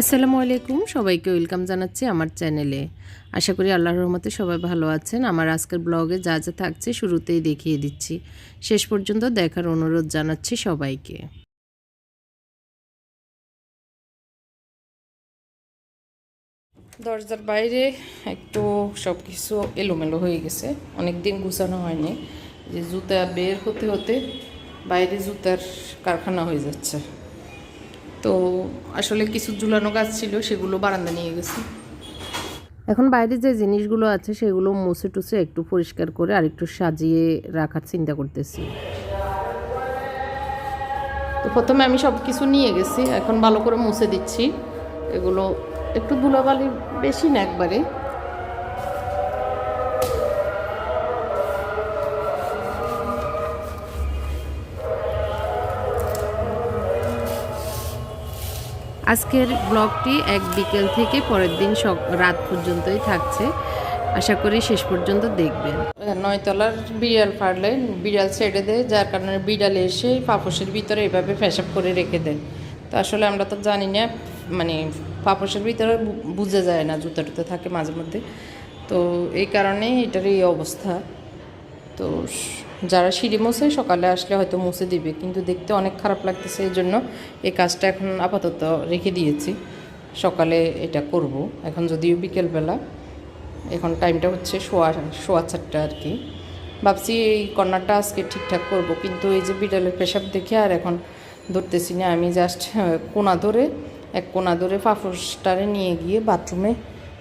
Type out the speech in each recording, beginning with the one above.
আসসালামু আলাইকুম। সবাইকে ওয়েলকাম জানাচ্ছি আমার চ্যানেলে। আশা করি আল্লাহর রহমতে সবাই ভালো আছেন। আমার আজকের ব্লগে যা যা থাকছে শুরুতেই দেখিয়ে দিচ্ছি। শেষ পর্যন্ত দেখার অনুরোধ জানাচ্ছি সবাইকে। দরজার বাইরে একটু সব কিছু এলোমেলো হয়ে গেছে। অনেক দিন গুছানো হয়নি। যে জুতা বের হতে হতে বাইরে জুতার কারখানা হয়ে যাচ্ছে। তো আসলে কিছু ঝুলানো গাছ ছিল সেগুলো বারান্দা নিয়ে গেছি। এখন বাইরে যে জিনিসগুলো আছে সেগুলো মুছে টুসে একটু পরিষ্কার করে আর একটু সাজিয়ে রাখার চিন্তা করতেছি। তো প্রথমে আমি সব কিছু নিয়ে গেছি এখন ভালো করে মুছে দিচ্ছি। এগুলো একটু ধুলাবালি বেশি না একবারে। আজকের ব্লগটি এক বিকেল থেকে পরের দিন রাত পর্যন্তই থাকছে। আশা করি শেষ পর্যন্ত দেখবেন। নয়তলার বিড়াল ফাড়লে বিড়াল ছেড়ে দেয়, যার কারণে বিড়াল এসে পাপোশের ভিতরে এভাবে ফেসাব করে রেখে দেয়। তো আসলে আমরা তো জানি না মানে পাপোশের ভিতরে বোঝা যায় না, জুতা টুতা থাকে মাঝে মধ্যে। তো এই কারণে এটার এই অবস্থা। তো যারা সিঁড়ি মোছে সকালে আসলে হয়তো মুছে দিবে, কিন্তু দেখতে অনেক খারাপ লাগতেছে এই জন্য এই কাজটা এখন আপাতত রেখে দিয়েছি। সকালে এটা করব। এখন যদিও বিকেলবেলা, এখন টাইমটা হচ্ছে শোয়া শোয়া চারটা আর কি ভাবছি এই কর্নারটা আজকে ঠিকঠাক করব, কিন্তু এই যে বিড়ালের পেশাব দেখে আর এখন ধরতেছি না। আমি জাস্ট কোনা ধরে, এক কোনা ধরে ফাফুসটারে নিয়ে গিয়ে বাথরুমে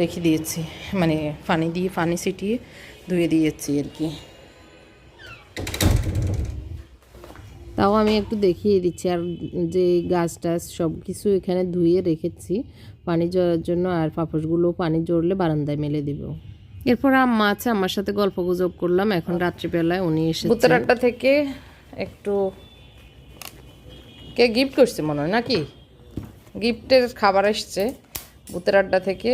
রেখে দিয়েছি। মানে পানি দিয়ে, পানি ছিটিয়ে ধুয়ে দিয়েছি আর কি তাও আমি একটু দেখিয়ে দিচ্ছি। আর যে গাছ টাছ সব কিছু এখানে ধুয়ে রেখেছি পানি জড়ার জন্য, আর পাপোশগুলো পানি জড়লে বারান্দায় মেলে দিব। এরপর আম্মা আছে আমার সাথে গল্প গুজব করলাম। এখন রাত্রিবেলায় উনি এসে বুতরাট্টা থেকে একটু কে গিফট করছে মনে হয় নাকি? গিফটের খাবার এসছে। বুতের আড্ডা থেকে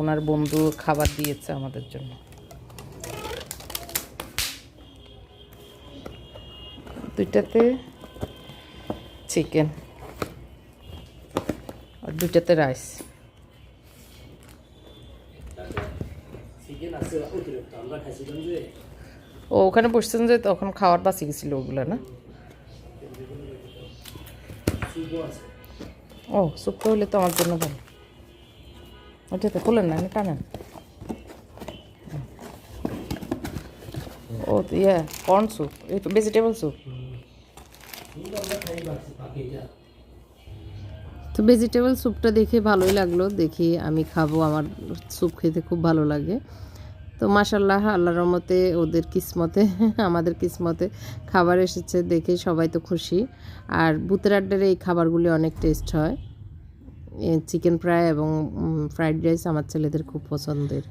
ওনার বন্ধু খাবার দিয়েছে আমাদের জন্য। দুইটাতে চিকেন আর দুইটাতে রাইস ও ওখানে বসছেন যে তখন খাওয়ার বাঁচি গেছিল ওগুলো না? ও স্যুপটা হলে তো আমার জন্য ভালো। ওটাতে খোলেন না টানেন ও ইয়ে কর্ন স্যুপ ভেজিটেবল স্যুপ তো ভেজিটেবল স্যুপটা দেখে ভালোই লাগল। দেখি আমি খাব, আমার স্যুপ খেতে খুব ভালো লাগে। তো মাসাল্লাহ আল্লাহ রহমতে ওদের কিসমতে, আমাদের কিসমতে খাবার এসেছে দেখে সবাই তো খুশি। আর বুতের আড্ডার এই খাবারগুলি অনেক টেস্ট হয়। চিকেন ফ্রাই এবং ফ্রাইড রাইস আমার ছেলেদের খুব পছন্দের।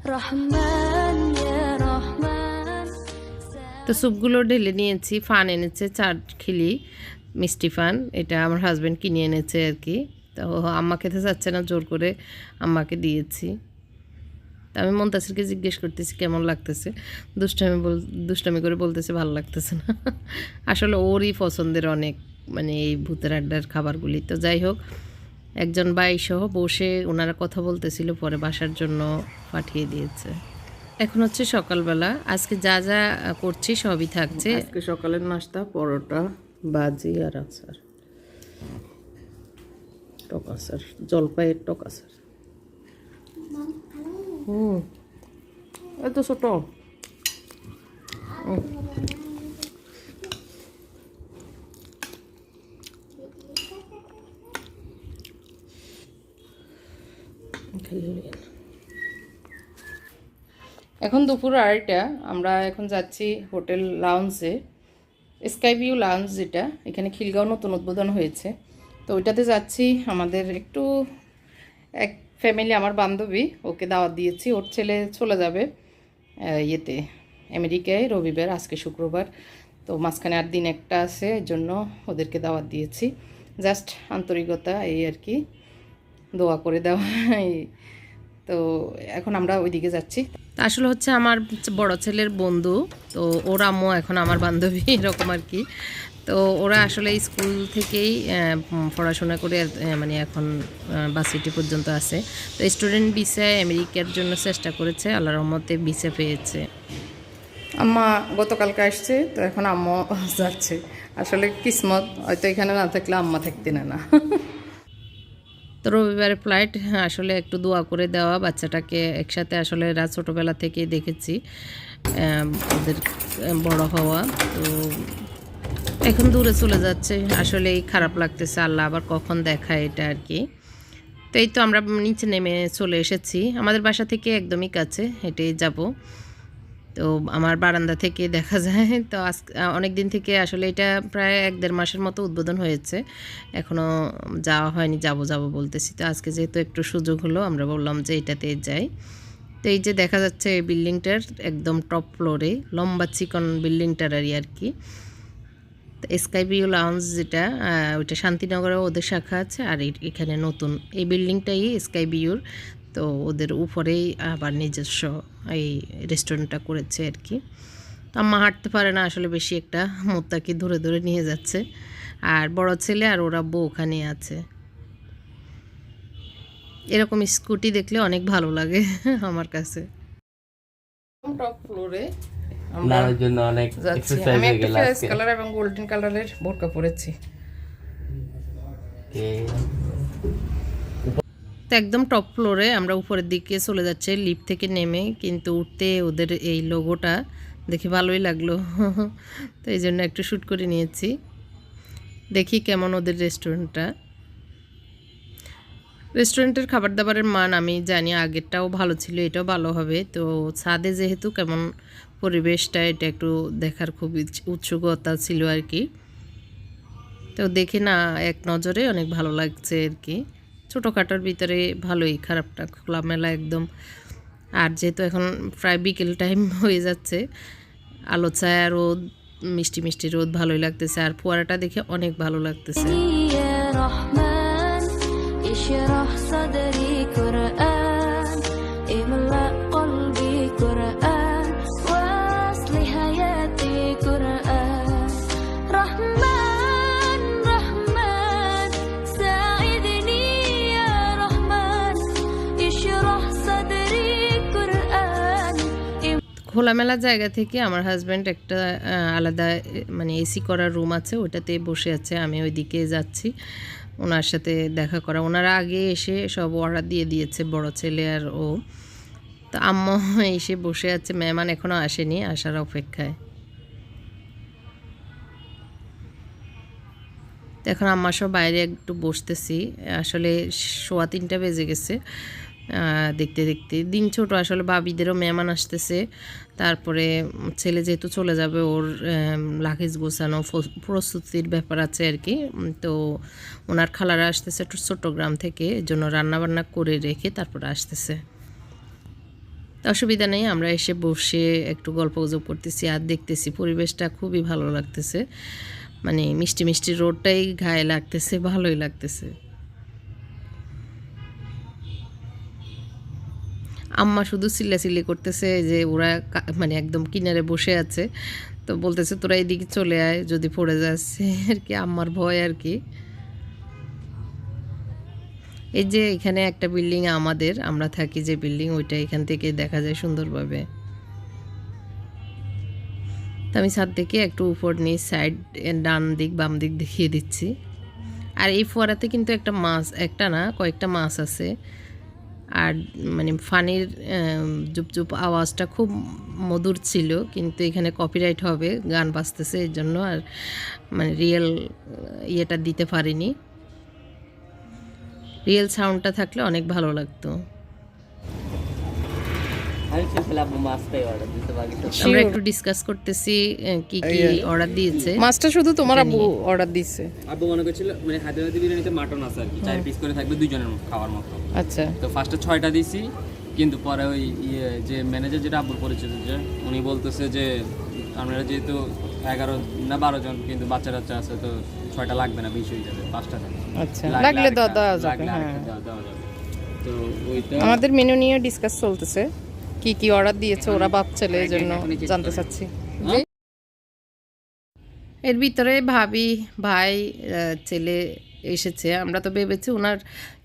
তো স্যুপগুলো ঢেলে নিয়েছি, ফান এনেছে চার খিলি, মিষ্টি ফান, এটা আমার হাজব্যান্ড কিনে এনেছে আর কি। তো আম্মা খেতে চাচ্ছে না, জোর করে আম্মাকে দিয়েছি। তা আমি মন্তাসিরকে জিজ্ঞেস করতেছি, কেমন লাগতেছে? দুষ্টামি বল, দুষ্টামি করে বলতেছে, ভালো লাগতেছে না। আসলে ওরই পছন্দের অনেক মানে এই ভূতের আড্ডার খাবারগুলি। তো যাই হোক, একজন ভাই সহ বসে ওনারা কথা বলতেছিল, পরে বাসার জন্য পাঠিয়ে দিয়েছে। এখন হচ্ছে সকালবেলা। আজকে যা যা করছি সবই থাকছে। আজকে সকালের নাস্তা, পরোটা বাজি আর আচার। টক আচার, জলপাইয়ের টক আচার। হুম এত ছোট। খেলে। এখন দুপুর আড়াইটা, আমরা এখন যাচ্ছি হোটেল লাউঞ্জে স্কাই ভিউ লাউঞ্জ যেটা, এখানে খিলগাঁও নতুন উদ্বোধন হয়েছে। তো ওইটাতে যাচ্ছি, আমাদের একটু এক ফ্যামিলি আমার বান্ধবী, ওকে দাওয়াত দিয়েছি, ওর ছেলে চলে যাবে ইয়েতে, আমেরিকায় রবিবার, আজকে শুক্রবার। তো মাঝখানে আর দিন একটা আছে, এর জন্য ওদেরকে দাওয়াত দিয়েছি। জাস্ট আন্তরিকতা, এই আর কি, দোয়া করে দেওয়া, এই তো এখন আমরা ওইদিকে যাচ্ছি। আসলে হচ্ছে আমার বড় ছেলের বন্ধু তো ওর আম্মু এখন আমার বান্ধবী এরকম আর কি। তো ওরা আসলে স্কুল থেকেই পড়াশোনা করে মানে এখন বাসিটি পর্যন্ত আছে। তো স্টুডেন্ট ভিসায় আমেরিকার জন্য চেষ্টা করেছে আল্লাহ রহমতে ভিসা পেয়েছে। আম্মা গতকালকে আসছে তো এখন আম্মা যাচ্ছে। আসলে কিসমত হয়তো এখানে না থাকলে আম্মা থাকতে না না। তো রবিবারে ফ্লাইট আসলে একটু দোয়া করে দেওয়া, বাচ্চাটাকে একসাথে আসলে এরা ছোটোবেলা থেকেই দেখেছি ওদের বড় হওয়া, তো এখন দূরে চলে যাচ্ছে, আসলেই খারাপ লাগতেছে, আল্লাহ আবার কখন দেখায় এটা আর কি তো এই তো আমরা নিচে নেমে চলে এসেছি, আমাদের বাসা থেকে একদমই কাছে হেঁটেই যাব। তো আমার বারান্দা থেকে দেখা যায়। তো আজ অনেক দিন থেকে আসলে এটা প্রায় এক দেড় মাসের মতো উদ্বোধন হয়েছে। এখনও যাওয়া হয়নি, যাব যাব বলতেছি। তো আজকে যেহেতু একটু সুযোগ হলো, আমরা বললাম যে এটাতে যাই। তো এই যে দেখা যাচ্ছে এই বিল্ডিংটার একদম টপ ফ্লোরে, লম্বা চিকন বিল্ডিংটার আর কি তো স্কাই ভিউ লাউঞ্জ যেটা ওইটা শান্তিনগরে ওদের শাখা আছে, আর এখানে নতুন। এই বিল্ডিংটাই স্কাই ভিউর তো ওদের উপরেই আবার নিজস্ব এই রেস্টুরেন্টটা করেছে আর কি। তো আম্মা হাঁটতে পারে না আসলে বেশি একটা মোত্তাকে ধরে ধরে নিয়ে যাচ্ছে। আর বড় ছেলে আর ওরা বউ ওখানে আছে। এরকম স্কুটি দেখলে অনেক ভালো লাগে আমার কাছে। টপ ফ্লোরে আমরা জন্য অনেক এক্সারসাইজ হয়ে গেল আজকে। কালার এবং গোল্ডেন কালারের বোরকা পরেছি. তো একদম টপ ফ্লোরে আমরা উপরের দিকে চলে যাচ্ছে লিফট থেকে নেমে। কিন্তু উঠতে ওদের এই লোগোটা দেখে ভালোই লাগল। তো এই জন্য একটু শ্যুট করে নিয়েছি। দেখি কেমন ওদের রেস্টুরেন্টটা রেস্টুরেন্টের খাবার দাবারের মান আমি জানি আগেরটাও ভালো ছিল, এটাও ভালো হবে। তো ছাদে যেহেতু কেমন পরিবেশটা, এটা একটু দেখার খুব উৎসুকতা ছিল আর কি। তো দেখে না, এক নজরে অনেক ভালো লাগছে আর কি। ছোটোখাটোর ভিতরে ভালোই খারাপটা, খোলামেলা একদম। আর যেহেতু এখন প্রায় বিকেল টাইম হয়ে যাচ্ছে, আলো ছায়া, রোদ, মিষ্টি মিষ্টি রোদ ভালোই লাগতেছে। আর ফোয়ারাটা দেখে অনেক ভালো লাগতেছে। খোলামেলা জায়গা থেকে আমার হাজব্যান্ড একটা আলাদা মানে এসি করার রুম আছে, ওটাতে বসে আছে, আমি ওইদিকে যাচ্ছি। ওনার সাথে দেখা করা। ওনারা আগে এসে সব অর্ডার দিয়ে দিয়েছে, বড় ছেলে আর ও। তো আম্মা এসে বসে আছে, মেহমান এখনও আসেনি, আসার অপেক্ষায়। এখন আম্মা সব বাইরে একটু বসতেছি। আসলে সোয়া তিনটা বেজে গেছে। দেখতে দেখতে। দিন ছোট, আসলে ভাবিদেরও মেহমান আসতেছে। তারপরে ছেলে যেহেতু চলে যাবে, ওর লাগেজ গোছানো প্রস্তুতির ব্যাপার আছে আর কি। তো ওনার খালারা আসতেছে একটু চট্টগ্রাম থেকে জন্য রান্নাবান্না করে রেখে তারপরে আসতেছে। অসুবিধা নেই, আমরা এসে বসে একটু গল্প গুজব করতেছি আর দেখতেছি, পরিবেশটা খুবই ভালো লাগতেছে। মানে মিষ্টি মিষ্টি রোডটাই গায়ে লাগতেছে, ভালোই লাগতেছে। আম্মা শুধু চিল্লাচিল্লি করতেছে যে ওরা মানে একদম কিনারে বসে আছে। তো বলতেছে, তোরা এদিকে চলে আয়, যদি পড়ে যাচ্ছে আর কি আম্মার ভয় আর কি। এই যে এখানে একটা বিল্ডিং আমাদের, আমরা থাকি যে বিল্ডিং, ওইটা এখান থেকে দেখা যায় সুন্দরভাবে। তো আমি ছাদ থেকে একটু উপর নিয়ে সাইড ডান দিক, বাম দিক দেখিয়ে দিচ্ছি। আর এই ফোয়ারাতে কিন্তু একটা মাছ, একটা না, কয়েকটা মাছ আছে। আর মানে ফানির জুপ চুপ আওয়াজটা খুব মধুর ছিল, কিন্তু এখানে কপিরাইট হবে, গান বাজতেছে এর জন্য, আর মানে রিয়েল ইয়েটা দিতে পারিনি। রিয়েল সাউন্ডটা থাকলে অনেক ভালো লাগতো। আমি ছোটবেলা মাছটাই অর্ডার দিতে পারি আমরা একটু ডিসকাস করতেছি কি কি অর্ডার দিয়েছে। মাছটা শুধু তোমার আব্বু অর্ডার দিছে আব্বু মনে করছিল মানে হায়দ্রাবাদি বিরিয়ানিতে মাটন আছে আর কি চার পিস করে থাকবে দুইজনের খাওয়ার মতো। আচ্ছা। তো ফার্স্টে ছয়টা দিছি কিন্তু পরে ওই ইয়ে যে ম্যানেজার যেটা আব্বুর পরিচিত যে উনি বলতেছে যে আপনারা যেহেতু এগারো না বারো জন কিন্তু বাচ্চা টাচ্চা আছে তো ছয়টা লাগবে না বিশ হয়ে যাবে পাঁচটা আচ্ছা। লাগলে হ্যাঁ। দেওয়া যাবে। তো ওইটা আমাদের মেনু নিয়ে ডিসকাস চলতেছে। কি কি অর্ডার দিয়েছে ওরা বাপ ছেলে এই জন্য জানতে চাচ্ছি। হ্যাঁ? এর ভিতরে ভাবি ভাই ছেলে এসেছে। আমরা তো ভেবেছি ওনার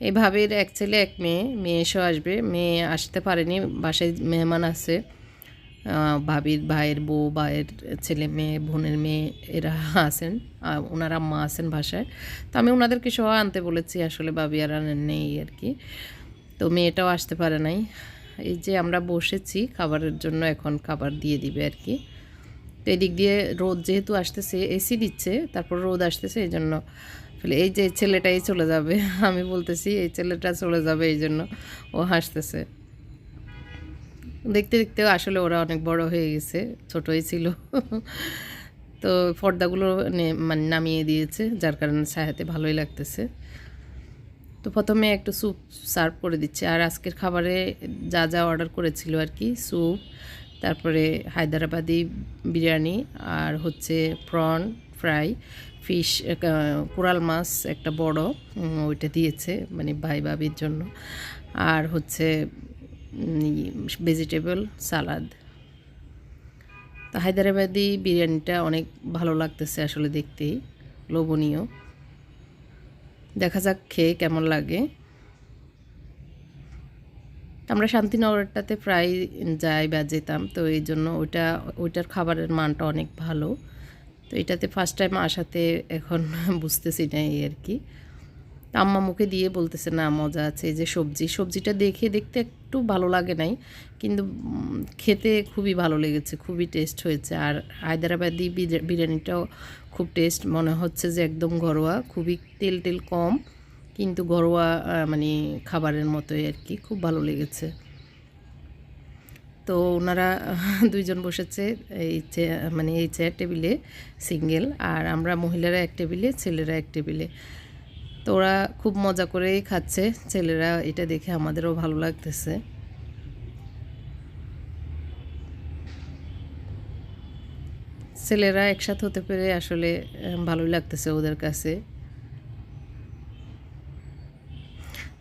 এই ভাবির এক ছেলে এক মেয়ে। মেয়ে এসেও আসবে। মেয়ে আসতে পারেনি বাসায় মেহমান আছে। আহ, ভাবির ভাইয়ের বউ ভাইয়ের ছেলে মেয়ে বোনের মেয়ে এরা আছেন। ওনারা ওনার আম্মা আছেন বাসায়। তো আমি ওনাদেরকে সহ আনতে বলেছি আসলে ভাবি আর আনেন নেই আর কি। তো মেয়েটাও আসতে পারে নাই। এই যে আমরা বসেছি, খাবারের জন্য এখন খাবার দিয়ে দিবে আর কি। তো এদিক দিয়ে রোদ যেহেতু আসতেছে এসি দিচ্ছে, তারপর রোদ আসতেছে, এই জন্য ফলে এই যে ছেলেটাই চলে যাবে। আমি বলতেছি, এই ছেলেটা চলে যাবে, এই জন্য ও হাসতেছে। দেখতে দেখতেও আসলে ওরা অনেক বড় হয়ে গেছে, ছোটই ছিল। তো পর্দাগুলো মানে নামিয়ে দিয়েছে, যার কারণে ছায়াতে ভালোই লাগতেছে। তো প্রথমে একটু স্যুপ সার্ভ করে দিচ্ছে। আর আজকের খাবারে যা যা অর্ডার করেছিল আর কি স্যুপ তারপরে হায়দ্রাবাদি বিরিয়ানি আর হচ্ছে প্রন ফ্রাই ফিশ কোরাল মাছ একটা বড় ওইটা দিয়েছে মানে ভাই ভাবির জন্য। আর হচ্ছে ভেজিটেবল সালাদ তো হায়দ্রাবাদি বিরিয়ানিটা অনেক ভালো লাগতেছে আসলে দেখতেই, লোভনীয়। দেখা যাক খেয়ে কেমন লাগে। আমরা শান্তিনগরটাতে প্রায় যাই বা যেতাম, তো এই জন্য ওইটা, ওইটার খাবারের মানটা অনেক ভালো। তো এটাতে ফার্স্ট টাইম আসাতে এখন বুঝতেছি না এই আর কি। আম্মা মুখে দিয়ে বলতেছে, না, মজা আছে যে সবজি। সবজিটা দেখে দেখতে একটু ভালো লাগে নাই, কিন্তু খেতে খুবই ভালো লেগেছে, খুবই টেস্ট হয়েছে। আর হায়দ্রাবাদি বিরি- বিরিয়ানিটাও খুব টেস্ট মনে হচ্ছে যে একদম ঘরোয়া, খুবই তেল টেল কম, কিন্তু ঘরোয়া মানে খাবারের মতোই আর কি, খুব ভালো লেগেছে। তো ওনারা দুইজন বসেছে, এই মানে এই চেয়ার টেবিলে সিঙ্গেল আর আমরা মহিলারা এক টেবিলে ছেলেরা এক টেবিলে তো ওরা খুব মজা করেই খাচ্ছে। ছেলেরা এটা দেখে আমাদেরও ভালো লাগতেছে। ছেলেরা একসাথে হতে পেরে আসলে ভালোই লাগতেছে ওদের কাছে।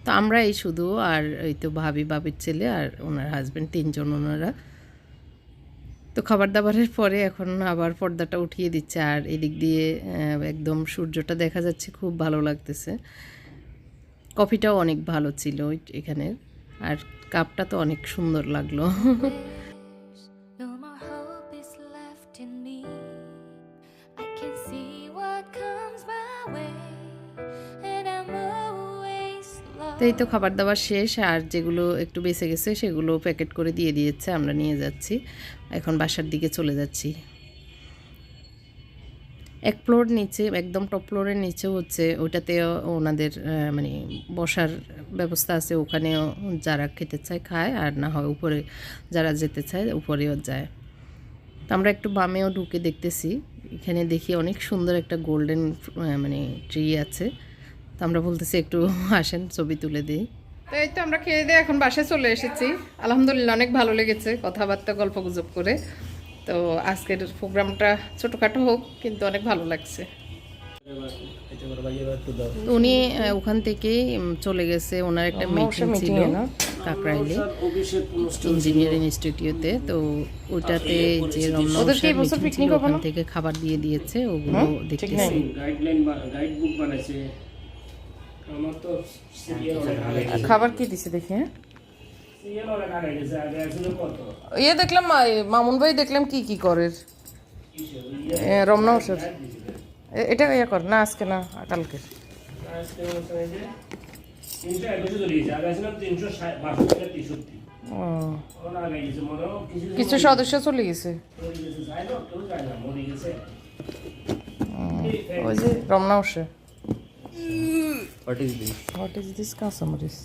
তো আমরা এই শুধু আর এই তো ভাবি, ভাবির ছেলে আর ওনার হাজব্যান্ড তিনজন ওনারা। তো খাবার দাবারের পরে এখন আবার পর্দাটা উঠিয়ে দিচ্ছে। আর এদিক দিয়ে একদম সূর্যটা দেখা যাচ্ছে, খুব ভালো লাগতেছে। কফিটাও অনেক ভালো ছিল এখানে এখানের। আর কাপটা তো অনেক সুন্দর লাগল। এই তো খাবার দাবার শেষ আর যেগুলো একটু বেঁচে গেছে সেগুলো প্যাকেট করে দিয়ে দিয়েছে, আমরা নিয়ে যাচ্ছি। এখন বাসার দিকে চলে যাচ্ছি। এক ফ্লোর নিচে, একদম টপ ফ্লোরের নিচে হচ্ছে ওটাতেও ওনাদের মানে বসার ব্যবস্থা আছে। ওখানেও যারা খেতে চায় খায়, আর না হয় উপরে যারা যেতে চায়, উপরেও যায়। তো আমরা একটু বামেও ঢুকে দেখতেছি। এখানে দেখি অনেক সুন্দর একটা গোল্ডেন মানে ট্রি আছে। তো আমরা বলতেছি একটু আসেন ছবি তুলে দিই। তো এই তো আমরা খেয়ে দিয়ে এখন বাসায় চলে এসেছি। আলহামদুলিল্লাহ অনেক ভালো লেগেছে কথাবার্তা গল্প গুজব করে। তো আজকের প্রোগ্রামটা ছোটোখাটো হোক কিন্তু অনেক ভালো লাগছে। উনি ওখান থেকেই উম, চলে গেছে। ওনার একটা মিটিং ছিল কাকরাইলে। ইঞ্জিনিয়ারিং ইনস্টিটিউটে তো ওটাতে যে রমনা ওখান থেকে খাবার দিয়ে দিয়েছে ওগুলো দেখতেছি। গাইডলাইন গাইড বুক বানাইছে আমার তো সিরিয়াল অনেক আগে খাবার কি দিছে দেখি হ্যাঁ? ইয়ে দেখলাম মামুন ভাই দেখলাম কি কি করে। এ, রমনা ওষুধ। এটা ইয়ে কর না আজকে না কালকে। কিছু সদস্য চলে গেছে? চলে গেছে যায় না কেউ যায় না মরে গেছে। ওই যে রমনা ওষুধ। What is this what is this কাঁচামরিচ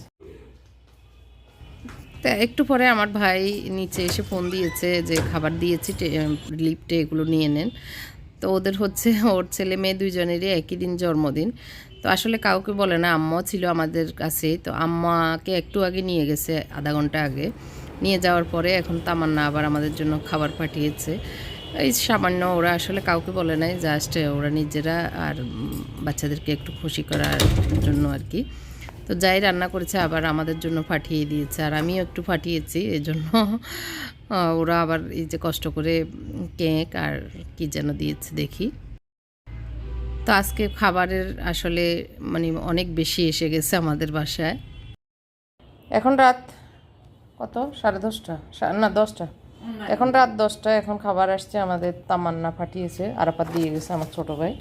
তা একটু পরে আমার ভাই নিচে এসে ফোন দিয়েছে যে খাবার দিয়েছি লিফটে এগুলো নিয়ে নেন। তো ওদের হচ্ছে ওর ছেলে মেয়ে দুইজনেরই একই দিন জন্মদিন। তো আসলে কাউকে বলে না আম্মাও ছিল আমাদের কাছে। তো আম্মাকে একটু আগে নিয়ে গেছে আধা ঘণ্টা আগে। নিয়ে যাওয়ার পরে এখন তামান্না আবার আমাদের জন্য খাবার পাঠিয়েছে। এই সামান্য ওরা আসলে কাউকে বলে নাই জাস্ট ওরা নিজেরা আর বাচ্চাদেরকে একটু খুশি করার জন্য আর কি। তো যাই রান্না করেছে, আবার আমাদের জন্য পাঠিয়ে দিয়েছে, আর আমিও একটু পাঠিয়েছি, এই জন্য ওরা আবার এই যে কষ্ট করে কেক আর কি যেন দিয়েছে দেখি। তো আজকে খাবারের আসলে মানে অনেক বেশি এসে গেছে আমাদের বাসায়। এখন রাত কত? সাড়ে দশটা না, দশটা। এখন রাত দশটা এখন খাবার আসছে, আমাদের তামান্না পাঠিয়েছে আরাপাত দিয়ে গেছে আমার ছোট ভাই।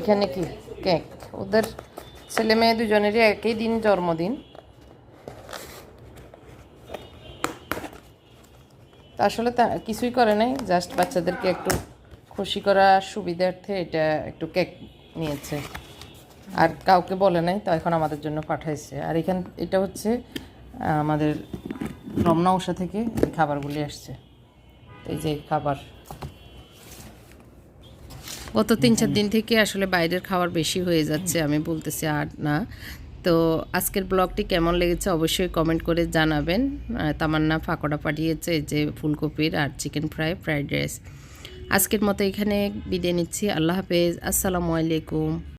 এখানে কি? কেক। ওদের ছেলে মেয়ে দুজনেরই একই দিন জন্মদিন। আসলে তা কিছুই করে নাই, জাস্ট বাচ্চাদেরকে একটু খুশি করার সুবিধার্থে এটা একটু কেক নিয়েছে। আর কাউকে বলে নাই, তো এখন আমাদের জন্য পাঠাইছে। আর এখান, এটা হচ্ছে, আমাদের রমনা উষা থেকে এই খাবারগুলি আসছে। এই যে খাবার। গত তিন চার দিন থেকে আসলে বাইরের খাবার বেশি হয়ে যাচ্ছে, আমি বলতেছি আর না। তো আজকের ব্লগটি কেমন লেগেছে অবশ্যই কমেন্ট করে জানাবেন। তামান্না ফাঁকড়া পাঠিয়েছে যে ফুলকপির আর চিকেন ফ্রাই ফ্রাইড রাইস আজকের মতো এখানে বিদায় নিচ্ছি, আল্লাহ হাফেজ, আসসালামু আলাইকুম।